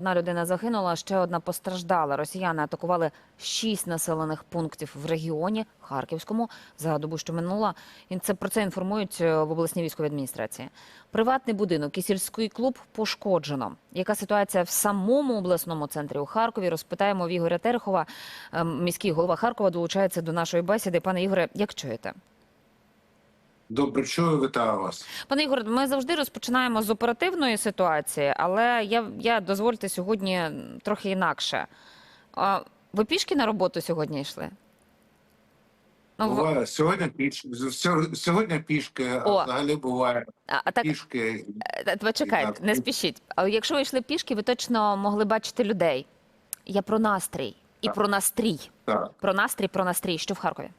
Одна людина загинула, ще одна постраждала. Росіяни атакували шість населених пунктів в регіоні Харківському за добу, що минула. Про це інформують е, в обласній військовій адміністрації. Приватний будинок і сільський клуб пошкоджено. Яка ситуація в самому обласному центрі у Харкові? Розпитаємо в Ігоря Терехова. Е, Міський голова Харкова долучається до нашої бесіди. Пане Ігоре, як чуєте? Добре, чую, вітаю вас. Пане Ігоре, ми завжди розпочинаємо з оперативної ситуації, але я, я дозвольте сьогодні трохи інакше. А, Ви пішки на роботу сьогодні йшли? Ну, Буває сьогодні піш... сьогодні пішки, а О. взагалі буває а, а так, пішки. е, чекайте, Так. не спішіть. А якщо ви йшли пішки, ви точно могли бачити людей. Я про настрій і Так. про настрій. Так. Про настрій, про настрій. Що в Харкові?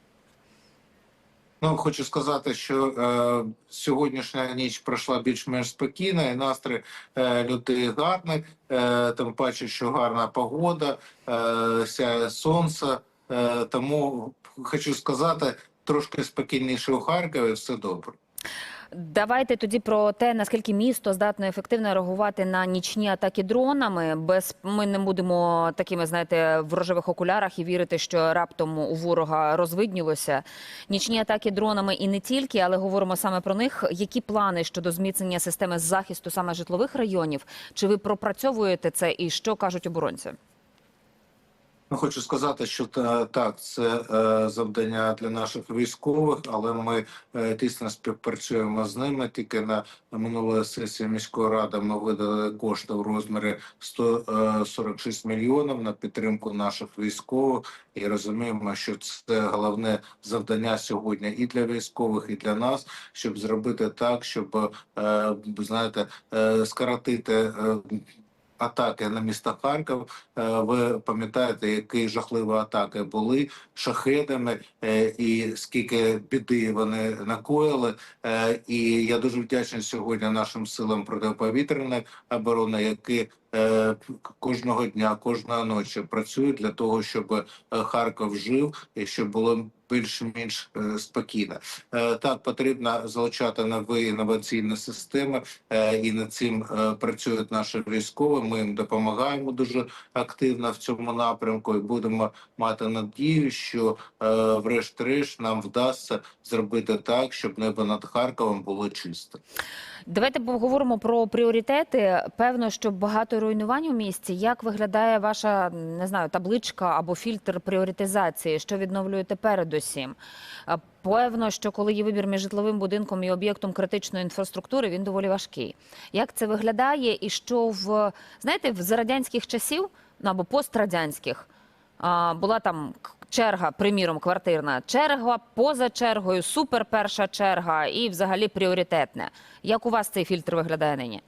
Ну хочу сказати, що е, сьогоднішня ніч пройшла більш-менш спокійно, і настрій е, людей гарний. Е, тим паче, що гарна погода, е, сяє сонце. Е, тому хочу сказати, трошки спокійніше у Харкові, все добре. Давайте тоді про те, наскільки місто здатне ефективно реагувати на нічні атаки дронами. Без ми не будемо такими, знаєте, в рожевих окулярах і вірити, що раптом у ворога розвиднілося. Нічні атаки дронами і не тільки, але говоримо саме про них. Які плани щодо зміцнення системи захисту саме житлових районів? Чи ви пропрацьовуєте це? І що кажуть оборонці? Ну, хочу сказати, що та, так, це е, завдання для наших військових, але ми е, тісно співпрацюємо з ними. Тільки на минулої сесії міської ради ми видали кошти в розмірі 146 мільйонів на підтримку наших військових. І розуміємо, що це головне завдання сьогодні і для військових, і для нас, щоб зробити так, щоб е, знаєте, е, скоротити. е, Атаки на міста Харків. Е, Ви пам'ятаєте, які жахливі атаки були шахедами, е, і скільки біди вони накоїли. Е, І я дуже вдячний сьогодні нашим силам протиповітряної оборони, які кожного дня, кожної ночі працюють для того, щоб е, Харків жив і щоб було більш-менш е, спокійно. Е, Так потрібно залучати нові інноваційні системи, е, і над цим е, працюють наші військові. Ми їм допомагаємо дуже активно в цьому напрямку, і будемо мати надію, що е, врешті-решт нам вдасться зробити так, щоб небо над Харковом було чисте. Давайте поговоримо про пріоритети. Певно, що багато руйнувань у місті. Як виглядає ваша не знаю табличка або фільтр пріоритизації? Що відновлюєте передусім? Певно, що коли є вибір між житловим будинком і об'єктом критичної інфраструктури, він доволі важкий. Як це виглядає, і що в знаєте, в за радянських часів ну, або пострадянських була там черга, приміром, квартирна черга, поза чергою, супер перша черга і взагалі пріоритетне. Як у вас цей фільтр виглядає нині?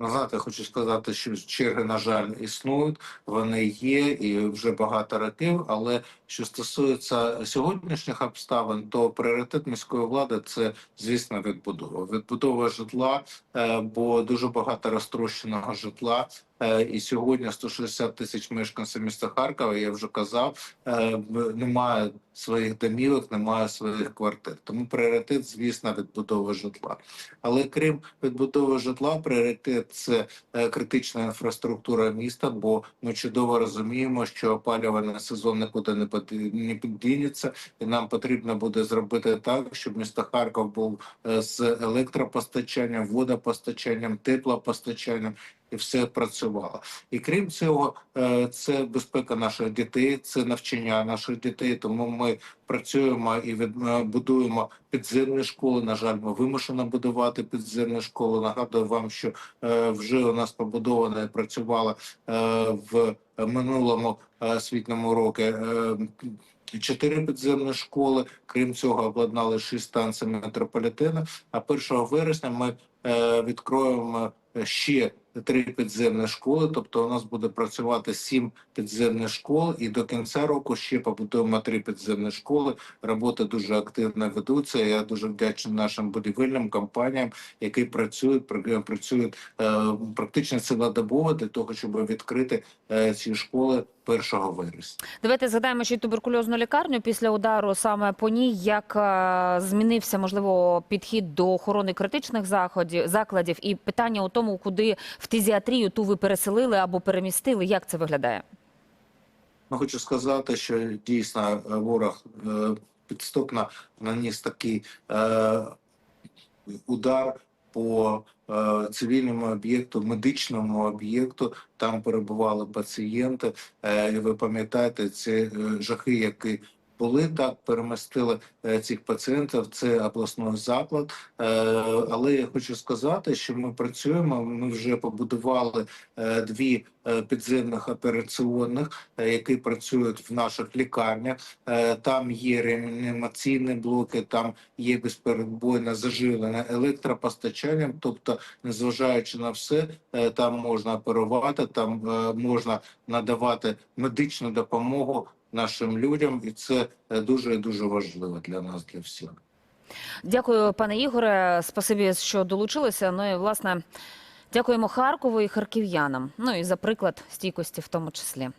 Ну, я хочу сказати, що черги, на жаль, існують, вони є і вже багато років. Але що стосується сьогоднішніх обставин, то пріоритет міської влади це, звісно, відбудова. Відбудова житла, е, бо дуже багато розтрощеного житла. Е, І сьогодні 160 тисяч мешканців міста Харкова, я вже казав, е, немає своїх домівок, немає своїх квартир. Тому пріоритет, звісно, відбудова житла. Але крім відбудови житла, пріоритет це е, критична інфраструктура міста. Бо ми чудово розуміємо, що опалювальний сезон нікуди не піддінеться, і нам потрібно буде зробити так, щоб місто Харків був з електропостачанням, водопостачанням, теплопостачанням. І все працювало. І крім цього, е, це безпека наших дітей, це навчання наших дітей. Тому ми працюємо і е, будуємо підземні школи. На жаль, ми вимушено будувати підземні школи. Нагадую вам, що е, вже у нас побудована і працювала в минулому освітньому році. Чотири підземні школи, крім цього, обладнали шість станцій метрополітену. А 1 вересня ми е, відкроємо ще три підземні школи. Тобто, у нас буде працювати сім підземних школ, і до кінця року ще побудуємо три підземні школи. Роботи дуже активно ведуться. Я дуже вдячний нашим будівельним компаніям, які працюють пр- працюють е, практично цілодобово для того, щоб відкрити е, ці школи 1 вересня. Давайте згадаємо ще й туберкульозну лікарню після удару саме по ній. Як е, змінився можливо підхід до охорони критичних заходів закладів, і питання у тому, куди в фтизіатрію ту ви переселили або перемістили? Як це виглядає? Ну, хочу сказати, що дійсно е, ворог е, підступно наніс такий е, удар по е, цивільному об'єкту, медичному об'єкту. Там перебували пацієнти. Е, ви пам'ятаєте ці е, жахи, які були так, перемістили е, цих пацієнтів. Це обласний заклад. Е, але я хочу сказати, що ми працюємо. Ми вже побудували е, дві підземних операційних, які працюють в наших лікарнях. Там є реанімаційні блоки, там є безперебойне заживлення електропостачанням. Тобто, незважаючи на все, там можна оперувати, там можна надавати медичну допомогу нашим людям, і це е, дуже дуже важливо для нас, для всіх. Дякую, пане Ігоре. Спасибі, що долучилися. Ну і власне дякуємо Харкову і харків'янам. Ну і за приклад стійкості в тому числі.